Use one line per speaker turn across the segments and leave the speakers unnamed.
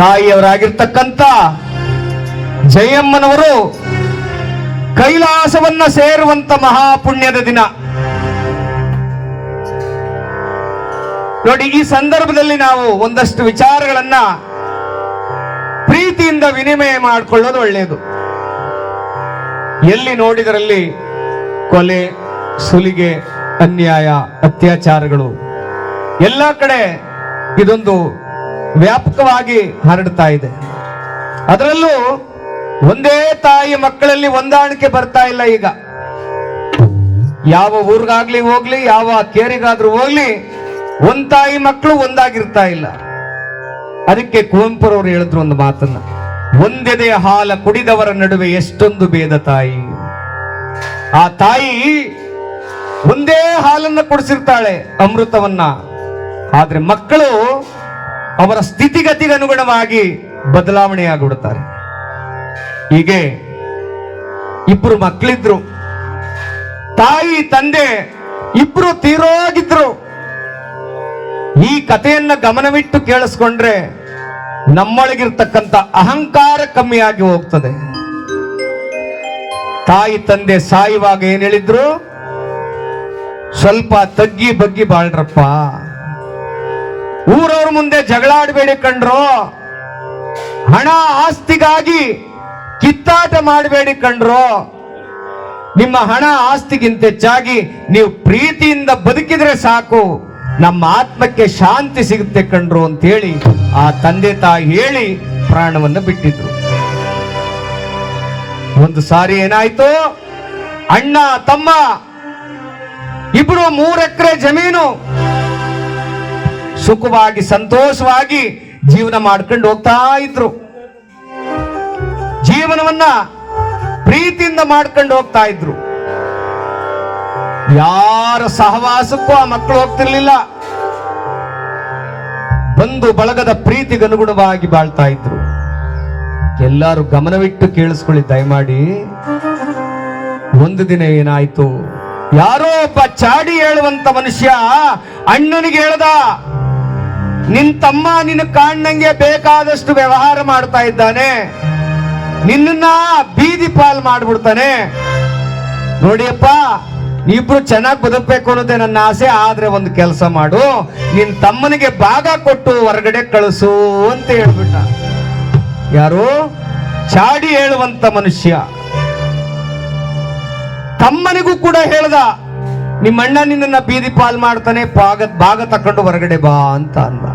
ತಾಯಿಯವರಾಗಿರ್ತಕ್ಕಂಥ ಜಯಮ್ಮನವರು ಕೈಲಾಸವನ್ನ ಸೇರುವಂತ ಮಹಾಪುಣ್ಯದ ದಿನ. ನೋಡಿ, ಈ ಸಂದರ್ಭದಲ್ಲಿ ನಾವು ಒಂದಷ್ಟು ವಿಚಾರಗಳನ್ನ ಪ್ರೀತಿಯಿಂದ ವಿನಿಮಯ ಮಾಡಿಕೊಳ್ಳೋದು ಒಳ್ಳೆಯದು. ಎಲ್ಲಿ ನೋಡಿದರಲ್ಲಿ ಕೊಲೆ, ಸುಲಿಗೆ, ಅನ್ಯಾಯ, ಅತ್ಯಾಚಾರಗಳು, ಎಲ್ಲ ಕಡೆ ಇದೊಂದು ವ್ಯಾಪಕವಾಗಿ ಹರಡ್ತಾ ಇದೆ. ಅದರಲ್ಲೂ ಒಂದೇ ತಾಯಿ ಮಕ್ಕಳಲ್ಲಿ ಹೊಂದಾಣಿಕೆ ಬರ್ತಾ ಇಲ್ಲ ಈಗ. ಯಾವ ಊರಿಗಾಗ್ಲಿ ಹೋಗ್ಲಿ, ಯಾವ ಕೇರಿಗಾದ್ರೂ ಹೋಗ್ಲಿ, ಒಂದ್ ತಾಯಿ ಮಕ್ಕಳು ಒಂದಾಗಿರ್ತಾ ಇಲ್ಲ. ಅದಕ್ಕೆ ಕುವೆಂಪುರವರು ಹೇಳಿದ್ರು ಒಂದು ಮಾತನ್ನ ಒಂದೆದೆ ಹಾಲ ಕುಡಿದವರ ನಡುವೆ ಎಷ್ಟೊಂದು ಭೇದ ತಾಯಿ. ಆ ತಾಯಿ ಒಂದೇ ಹಾಲನ್ನ ಕುಡಿಸಿರ್ತಾಳೆ ಅಮೃತವನ್ನ. ಆದ್ರೆ ಮಕ್ಕಳು ಅವರ ಸ್ಥಿತಿಗತಿಗೆ ಅನುಗುಣವಾಗಿ ಬದಲಾವಣೆ ಆಗಿಬಿಡ್ತಾರೆ ಹೀಗೆ ಇಬ್ರು ಮಕ್ಕಳಿದ್ರು ತಾಯಿ, ತಂದೆ ಇಬ್ರು ತೀರೋಗಿದ್ರು. ಈ ಕಥೆಯನ್ನ ಗಮನವಿಟ್ಟು ಕೇಳಿಸ್ಕೊಂಡ್ರೆ ನಮ್ಮೊಳಗಿರ್ತಕ್ಕಂಥ ಅಹಂಕಾರ ಕಮ್ಮಿಯಾಗಿ ಹೋಗ್ತದೆ. ತಾಯಿ, ತಂದೆ ಸಾಯುವಾಗ ಏನ್ ಹೇಳಿದ್ರು? ಸ್ವಲ್ಪ ತಗ್ಗಿ ಬಗ್ಗಿ ಬಾಳ್ರಪ್ಪ. ಊರವ್ರ ಮುಂದೆ ಜಗಳಾಡಬೇಡಿ ಕಂಡ್ರು ಹಣ ಆಸ್ತಿಗಾಗಿ ಕಿತ್ತಾಟ ಮಾಡಬೇಡಿ ಕಂಡ್ರು ನಿಮ್ಮ ಹಣ ಆಸ್ತಿಗಿಂತ ಹೆಚ್ಚಾಗಿ ನೀವು ಪ್ರೀತಿಯಿಂದ ಬದುಕಿದ್ರೆ ಸಾಕು. ನಮ್ಮ ಆತ್ಮಕ್ಕೆ ಶಾಂತಿ ಸಿಗುತ್ತೆ ಕಂಡ್ರು ಅಂತ ಹೇಳಿ ಆ ತಂದೆ ತಾಯಿ ಹೇಳಿ ಪ್ರಾಣವನ್ನು ಬಿಟ್ಟಿದ್ರು. ಒಂದು ಸಾರಿ ಏನಾಯ್ತು? ಅಣ್ಣ, ತಮ್ಮ, ಇಬ್ರು ಮೂರು ಎಕರೆ ಜಮೀನು ಸುಖವಾಗಿ, ಸಂತೋಷವಾಗಿ ಜೀವನ ಮಾಡ್ಕೊಂಡು ಹೋಗ್ತಾ ಇದ್ರು. ಜೀವನವನ್ನ ಪ್ರೀತಿಯಿಂದ ಮಾಡ್ಕೊಂಡು ಹೋಗ್ತಾ ಇದ್ರು. ಯಾರ ಸಹವಾಸಕ್ಕೂ ಆ ಮಕ್ಕಳು ಹೋಗ್ತಿರ್ಲಿಲ್ಲ. ಬಂದು ಬಳಗದ ಪ್ರೀತಿಗನುಗುಣವಾಗಿ ಬಾಳ್ತಾ ಇದ್ರು. ಎಲ್ಲರೂ ಗಮನವಿಟ್ಟು ಕೇಳಿಸ್ಕೊಳ್ಳಿ, ದಯಮಾಡಿ. ಒಂದು ದಿನ ಏನಾಯ್ತು? ಯಾರೋ ಒಬ್ಬ ಚಾಡಿ ಹೇಳುವಂತ ಮನುಷ್ಯ ಅಣ್ಣನಿಗೆ ಹೇಳ್ದ ನಿನ್ ತಮ್ಮ ನಿನ್ನ ಕಾಣಂಗೆ ಬೇಕಾದಷ್ಟು ವ್ಯವಹಾರ ಮಾಡ್ತಾ ಇದ್ದಾನೆ. ನಿನ್ನನ್ನ ಬೀದಿ ಪಾಲ್ ಮಾಡ್ಬಿಡ್ತಾನೆ. ನೋಡಿಯಪ್ಪ ಇಬ್ರು ಚೆನ್ನಾಗಿ ಬದುಕಬೇಕು ಅನ್ನೋದೇ ನನ್ನ ಆಸೆ, ಆದ್ರೆ ಒಂದು ಕೆಲಸ ಮಾಡು. ನಿನ್ ತಮ್ಮನಿಗೆ ಭಾಗ ಕೊಟ್ಟು ಹೊರಗಡೆ ಕಳಿಸು ಅಂತ ಹೇಳ್ಬಿಟ್ಟ. ಯಾರು? ಚಾಡಿ ಹೇಳುವಂತ ಮನುಷ್ಯ. ತಮ್ಮನಿಗೂ ಕೂಡ ಹೇಳ್ದ ನಿಮ್ಮ ಅಣ್ಣ ನಿನ್ನನ್ನ ಬೀದಿ ಪಾಲ್ ಮಾಡ್ತಾನೆ, ಭಾಗ ಭಾಗ ತಕೊಂಡು ಹೊರಗಡೆ ಬಾ ಅಂತ ಅಂದ.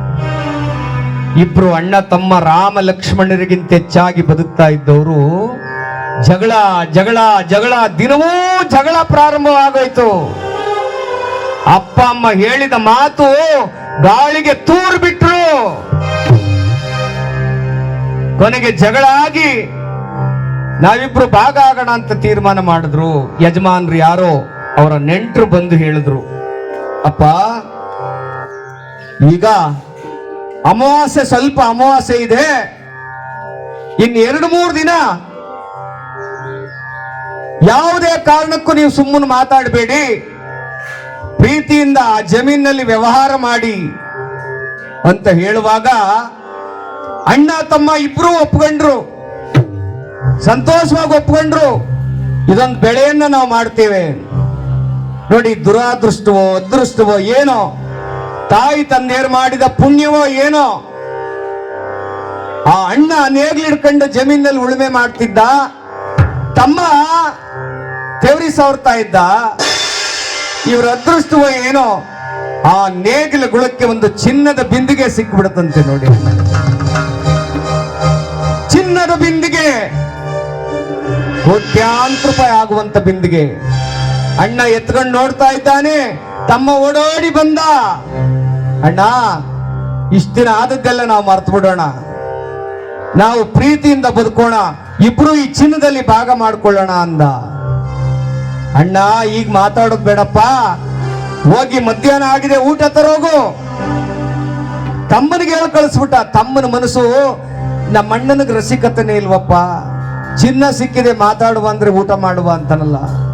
ಇಬ್ರು ಅಣ್ಣ ತಮ್ಮ ರಾಮ ಲಕ್ಷ್ಮಣರಿಗಿಂತ ಹೆಚ್ಚಾಗಿ ಬದುಕ್ತಾ ಇದ್ದವರು, ಜಗಳ ಜಗಳ ಜಗಳ, ದಿನವೂ ಜಗಳ ಪ್ರಾರಂಭವಾಗೋಯ್ತು. ಅಪ್ಪ, ಅಮ್ಮ ಹೇಳಿದ ಮಾತು ಗಾಳಿಗೆ ತೂರ್ ಬಿಟ್ರು ಕೊನೆಗೆ ಜಗಳ ಆಗಿ ನಾವಿಬ್ರು ಭಾಗ ಆಗೋಣ ಅಂತ ತೀರ್ಮಾನ ಮಾಡಿದ್ರು. ಯಜಮಾನ್ರು ಯಾರೋ ಅವರ ನೆಂಟರು ಬಂದು ಹೇಳಿದ್ರು, ಅಪ್ಪ, ಈಗ ಅಮಾವಾಸ್ಯೆ ಸ್ವಲ್ಪ ಅಮಾವಾಸ್ಯೆ ಇದೆ. ಇನ್ನು ಎರಡು ಮೂರು ದಿನ ಯಾವುದೇ ಕಾರಣಕ್ಕೂ ನೀವು ಸುಮ್ಮನೆ ಮಾತಾಡಬೇಡಿ. ಪ್ರೀತಿಯಿಂದ ಆ ಜಮೀನಲ್ಲಿ ವ್ಯವಹಾರ ಮಾಡಿ ಅಂತ ಹೇಳುವಾಗ ಅಣ್ಣ, ತಮ್ಮ ಇಬ್ರು ಒಪ್ಕೊಂಡ್ರು. ಸಂತೋಷವಾಗಿ ಒಪ್ಕೊಂಡ್ರು. ಇದೊಂದು ಬೆಳೆಯನ್ನ ನಾವು ಮಾಡ್ತೇವೆ. ನೋಡಿ ದುರಾದೃಷ್ಟವೋ ಅದೃಷ್ಟವೋ ಏನೋ? ತಾಯಿ ತಂದೆಯರು ಮಾಡಿದ ಪುಣ್ಯವೋ ಏನೋ? ಆ ಅಣ್ಣ ನೇಗ್ಲಿಡ್ಕೊಂಡು ಜಮೀನಲ್ಲಿ ಉಳುಮೆ ಮಾಡ್ತಿದ್ದ, ತಮ್ಮ ತೆವರಿ ಸವರ್ತಾ ಇದ್ದ, ಇವ್ರ ಅದೃಷ್ಟವೋ ಏನೋ? ಆ ನೇಗಿಲ ಗುಳಕ್ಕೆ ಒಂದು ಚಿನ್ನದ ಬಿಂದಿಗೆ ಸಿಕ್ಬಿಡುತ್ತಂತೆ ನೋಡಿ. ಚಿನ್ನದ ಬಿಂದಿಗೆ ಕೋಟ್ಯಾಂತರ ರೂಪಾಯಿ ಆಗುವಂತ ಬಿಂದಿಗೆ. ಅಣ್ಣ ಎತ್ಕೊಂಡು ನೋಡ್ತಾ ಇದ್ದಾನೆ. ತಮ್ಮ ಓಡೋಡಿ ಬಂದ. ಅಣ್ಣ, ಇಷ್ಟ ದಿನ ಆದದ್ದೆಲ್ಲ ನಾವು ಮರ್ತು ಬಿಡೋಣ ನಾವು ಪ್ರೀತಿಯಿಂದ ಬದುಕೋಣ. ಇಬ್ರು ಈ ಚಿನ್ನದಲ್ಲಿ ಭಾಗ ಮಾಡ್ಕೊಳ್ಳೋಣ ಅಂದ. ಅಣ್ಣ, ಈಗ ಮಾತಾಡೋದ್ ಬೇಡಪ್ಪ. ಹೋಗಿ ಮಧ್ಯಾಹ್ನ ಆಗಿದೆ, ಊಟ ತರೋಗು. ತಮ್ಮನಿಗೆ ಹೇಳಿ ಕಳಿಸ್ಬಿಟ್ಟ. ತಮ್ಮನ ಮನಸ್ಸು ನಮ್ಮ ಅಣ್ಣನಿಗೆ ರಸಿಕತನೇ ಇಲ್ವಪ್ಪ. ಚಿನ್ನ ಸಿಕ್ಕಿದೆ, ಮಾತಾಡುವ ಅಂದ್ರೆ ಊಟ ಮಾಡುವ ಅಂತನಲ್ಲ.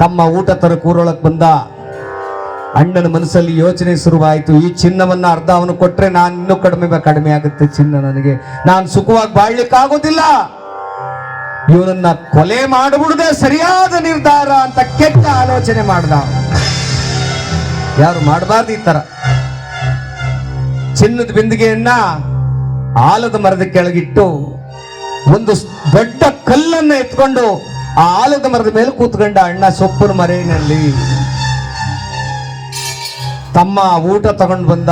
ತಮ್ಮ ಊಟ ತರ ಕೂರೊಳಕ್ ಬಂದ ಅಣ್ಣನ ಮನಸ್ಸಲ್ಲಿ ಯೋಚನೆ ಶುರುವಾಯಿತು. ಈ ಚಿನ್ನವನ್ನ ಅರ್ಧ ಅವನು ಕೊಟ್ರೆ ನಾನು ಇನ್ನೂ ಕಡಿಮೆ ಕಡಿಮೆ ಆಗುತ್ತೆ ಚಿನ್ನ ನನಗೆ. ನಾನು ಸುಖವಾಗಿ ಬಾಳ್ಲಿಕ್ಕೆ ಆಗೋದಿಲ್ಲ ಇವನನ್ನ ಕೊಲೆ ಮಾಡಿಬಿಡದೆ ಸರಿಯಾದ ನಿರ್ಧಾರ ಅಂತ ಕೆಟ್ಟ ಆಲೋಚನೆ ಮಾಡ್ದ ಯಾರು ಮಾಡಬಾರ್ದು ಈ ತರ. ಚಿನ್ನದ ಬಿಂದಿಗೆಯನ್ನ ಆಲದ ಮರದ ಕೆಳಗಿಟ್ಟು ಒಂದು ದೊಡ್ಡ ಕಲ್ಲನ್ನ ಎತ್ಕೊಂಡು ಆ ಆಲದ ಮರದ ಮೇಲೆ ಕೂತ್ಕೊಂಡ ಅಣ್ಣ ಸೊಪ್ಪನ ಮರೆಯಲ್ಲಿ ತಮ್ಮ ಊಟ ತಗೊಂಡು ಬಂದ.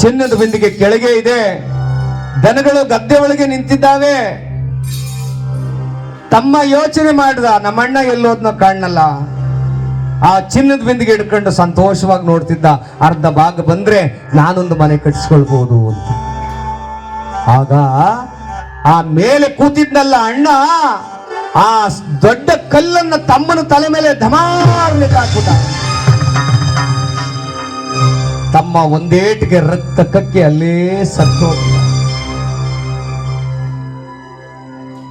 ಚಿನ್ನದ ಬಿಂದಿಗೆ ಕೆಳಗೆ ಇದೆ. ದನಗಳು ಗದ್ದೆ ಒಳಗೆ ನಿಂತಿದ್ದಾವೆ. ತಮ್ಮ ಯೋಚನೆ ಮಾಡಿದ, ನಮ್ಮಣ್ಣ ಎಲ್ಲೋದ್ನ ಕಾಣಲ್ಲ ಆ ಚಿನ್ನದ ಬಿಂದಿಗೆ ಹಿಡ್ಕೊಂಡು ಸಂತೋಷವಾಗಿ ನೋಡ್ತಿದ್ದ ಅರ್ಧ ಭಾಗ ಬಂದ್ರೆ ನಾನೊಂದು ಮನೆ ಕಟ್ಟಿಸ್ಕೊಳ್ಬಹುದು ಅಂತ. ಆಗ ಆ ಮೇಲೆ ಕೂತಿದ್ನಲ್ಲ ಅಣ್ಣ ಆ ದೊಡ್ಡ ಕಲ್ಲನ್ನ ತಮ್ಮನ ತಲೆ ಮೇಲೆ ಧಮಾರ್ಲಿಕ್ಕಾಕ್ಬಿಟ್ಟ ತಮ್ಮ ಒಂದೇಟಿಗೆ ರಕ್ತ ಕಕ್ಕಿ ಅಲ್ಲೇ ಸತ್ತು.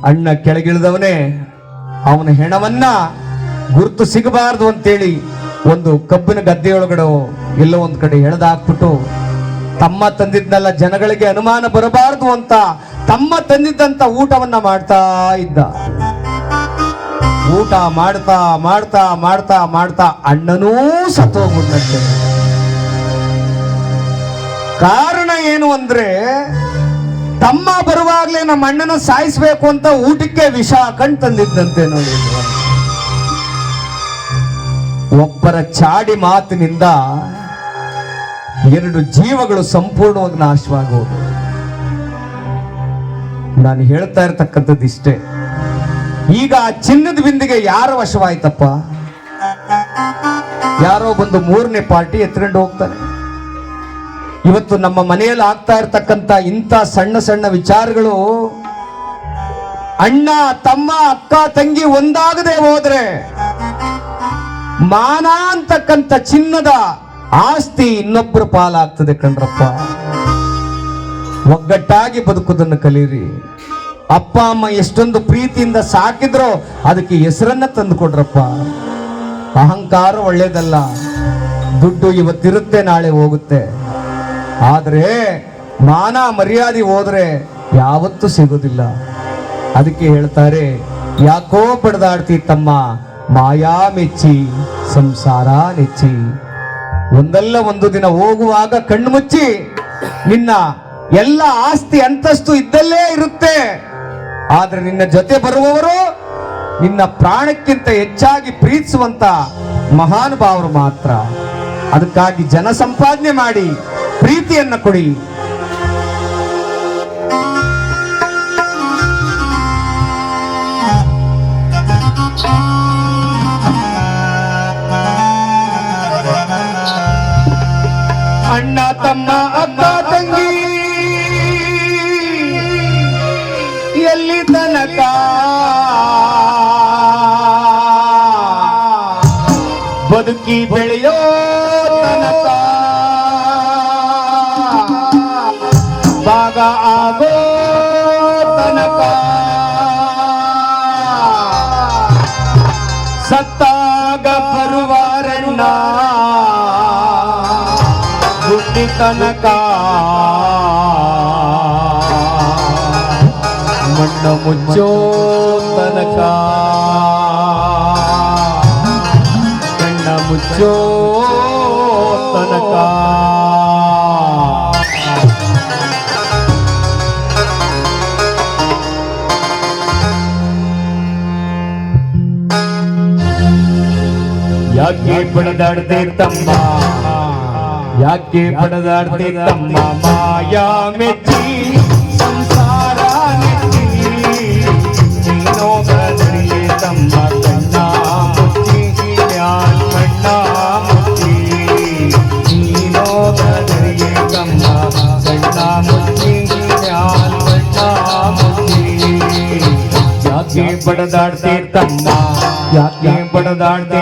ಅಣ್ಣ ಕೆಳಗಿಳಿದವನೇ, ಅವನ ಹೆಣವನ್ನ ಗುರುತು ಸಿಗಬಾರದು ಅಂತೇಳಿ ಒಂದು ಕಬ್ಬಿನ ಗದ್ದೆಯೊಳಗಡೆ ಎಲ್ಲೋ ಒಂದು ಕಡೆ ಹಾಕ್ಬಿಟ್ಟು ತಮ್ಮ ತಂದಿದ್ನೆಲ್ಲ ಜನಗಳಿಗೆ ಅನುಮಾನ ಬರಬಾರದು ಅಂತ ತಮ್ಮ ತಂದಿದ್ದಂತ ಊಟವನ್ನ ಮಾಡ್ತಾ ಇದ್ದ ಊಟ ಮಾಡ್ತಾ ಮಾಡ್ತಾ ಮಾಡ್ತಾ ಮಾಡ್ತಾ ಅಣ್ಣನೂ ಸತ್ತೋಗ್ಬಿಟ್ಟಂತೆ ಕಾರಣ ಏನು ಅಂದ್ರೆ, ತಮ್ಮ ಬರುವಾಗಲೇ ನಮ್ಮ ಅಣ್ಣನ ಸಾಯಿಸ್ಬೇಕು ಅಂತ ಊಟಕ್ಕೆ ವಿಷ ಕಣ್ ತಂದಿದ್ದಂತೆ ನೋಡಿ. ಒಬ್ಬರ ಚಾಡಿ ಮಾತಿನಿಂದ ಎರಡು ಜೀವಗಳು ಸಂಪೂರ್ಣವಾಗಿ ನಾಶವಾಗುವುದು ನಾನು ಹೇಳ್ತಾ ಇರ್ತಕ್ಕಂಥದ್ದು ಇಷ್ಟೇ ಈಗ ಆ ಚಿನ್ನದ ಬಿಂದಿಗೆ ಯಾರ ವಶವಾಯ್ತಪ್ಪ? ಯಾರೋ ಬಂದು ಮೂರನೇ ಪಾರ್ಟಿ ಎತ್ಕೊಂಡು ಹೋಗ್ತಾರೆ. ಇವತ್ತು ನಮ್ಮ ಮನೆಯಲ್ಲಿ ಆಗ್ತಾ ಇರ್ತಕ್ಕಂಥ ಇಂಥ ಸಣ್ಣ ಸಣ್ಣ ವಿಚಾರಗಳು, ಅಣ್ಣ, ತಮ್ಮ, ಅಕ್ಕ, ತಂಗಿ ಒಂದಾಗದೆ ಹೋದ್ರೆ ಮಾನ ಅಂತಕ್ಕಂಥ ಚಿನ್ನದ ಆಸ್ತಿ ಇನ್ನೊಬ್ಬರು ಪಾಲಾಗ್ತದೆ ಕಣ್ರಪ್ಪ. ಒಗ್ಗಟ್ಟಾಗಿ ಬದುಕುವುದನ್ನು ಕಲೀರಿ. ಅಪ್ಪ, ಅಮ್ಮ ಎಷ್ಟೊಂದು ಪ್ರೀತಿಯಿಂದ ಸಾಕಿದ್ರೋ ಅದಕ್ಕೆ ಹೆಸರನ್ನ ತಂದು ಕೊಡ್ರಪ್ಪ ಅಹಂಕಾರ ಒಳ್ಳೇದಲ್ಲ ದುಡ್ಡು ಇವತ್ತಿರುತ್ತೆ, ನಾಳೆ ಹೋಗುತ್ತೆ. ಆದರೆ ಮಾನ ಮರ್ಯಾದೆ ಹೋದ್ರೆ ಯಾವತ್ತೂ ಸಿಗೋದಿಲ್ಲ. ಅದಕ್ಕೆ ಹೇಳ್ತಾರೆ, ಯಾಕೋ ಪಡೆದಾಡ್ತಿ ತಮ್ಮ ಮಾಯಾ ಮೆಚ್ಚಿ, ಸಂಸಾರ ನೆಚ್ಚಿ. ಒಂದಲ್ಲ ಒಂದು ದಿನ ಹೋಗುವಾಗ ಕಣ್ಣು ಮುಚ್ಚಿ, ನಿನ್ನ ಎಲ್ಲ ಆಸ್ತಿ ಅಂತಸ್ತು ಇದ್ದಲ್ಲೇ ಇರುತ್ತೆ. ಆದ್ರೆ ನಿನ್ನ ಜೊತೆ ಬರುವವರು ನಿನ್ನ ಪ್ರಾಣಕ್ಕಿಂತ ಹೆಚ್ಚಾಗಿ ಪ್ರೀತಿಸುವಂತ ಮಹಾನುಭಾವರು ಮಾತ್ರ. ಅದಕ್ಕಾಗಿ ಜನ ಸಂಪಾದನೆ ಮಾಡಿ ಪ್ರೀತಿಯನ್ನ ಕೊಡಿ. ಅಣ್ಣ ತಮ್ಮ ಅಕ್ಕ ಬದುಕಿ ಬೆಳೆಯೋ ತನಕ. ಭಾಗ ಆಗೋ ತನಕ. ಸತ್ತಾಗ ಬರುವಾರಣ್ಣ ಹುಟ್ಟಿ ತನಕ. ಮಣ್ಣು ಮುಚ್ಚೋ ತನಕ. ಮುಚ್ಚೋ ತನಕ ಯಾಕೆ ಪಡೆದಾಡ್ದೆ ತಮ್ಮ ಯಾಕೆ ಪಡೆದಾಡ್ದೆ ತಮ್ಮ ಮಾಯಾ ಮೆಚ್ಚಿ ಯಾಕೆ ಬಡದಾಡ್ತೆ ತಮ್ಮ ಯಾಕೆ ಬಡದಾಡ್ತೆ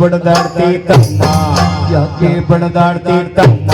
ಬಡದಾಡ್ತಿ ತಮ್ಮ. ಯಾಕೆ ಬಡದಾಡ್ತಿ ತಮ್ಮ?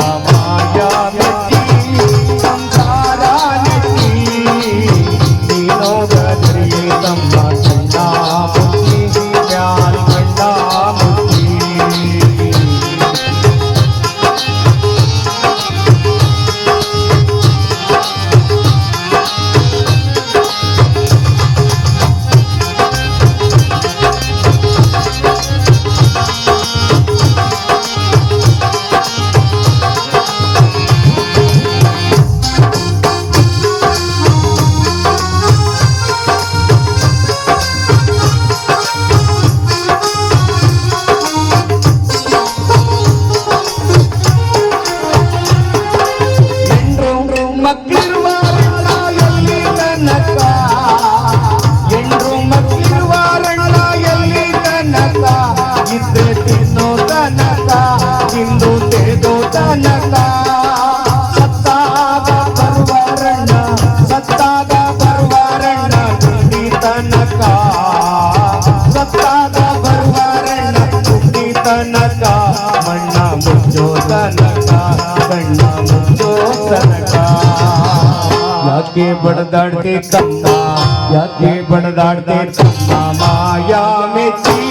के बड़दड़ के कत्ता या के बड़दड़ के कत्ता माया मेची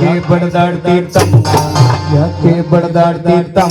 यके बड़दार तीर्थम यके बड़दार तीर्थम